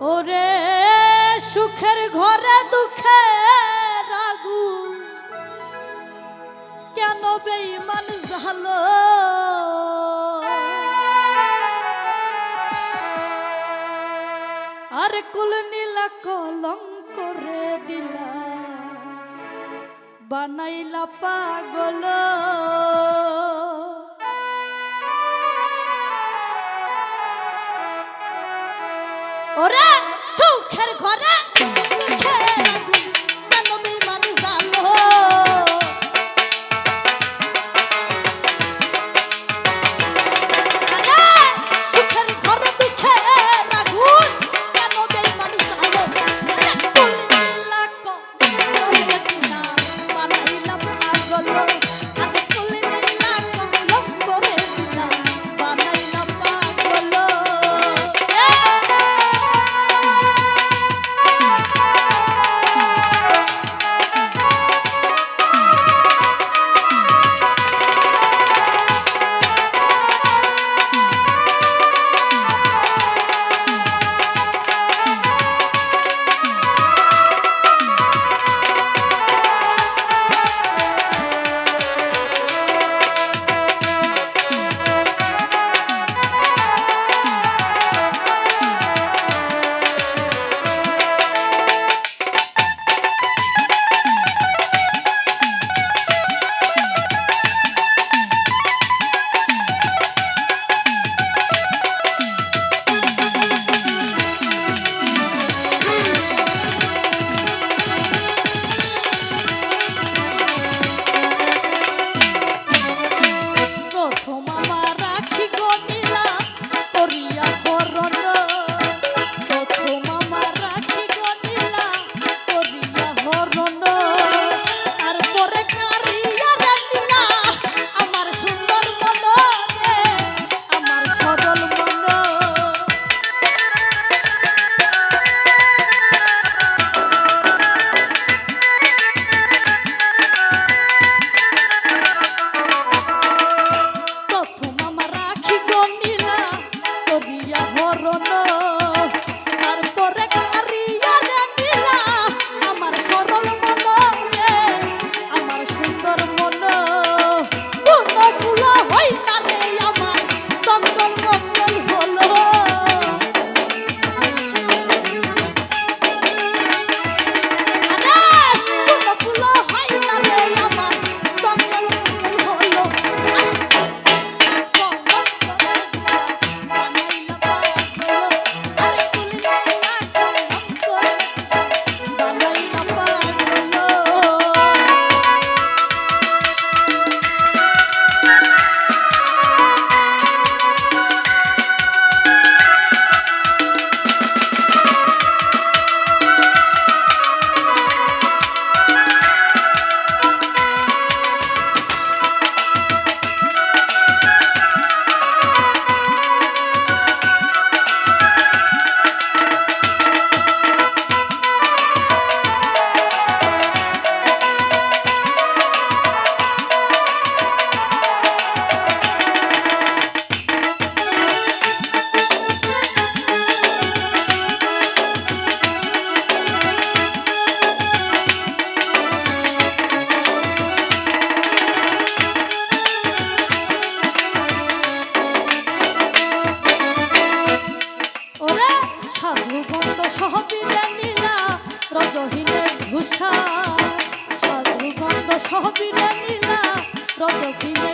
ওরে সুখের ঘরে দুঃখে রাগু কেন বেইমান জালো আর কুল নীলা কলম করে দিলা, বানাইলা পাগল। ওরে সুখের ঘরে। loquillo.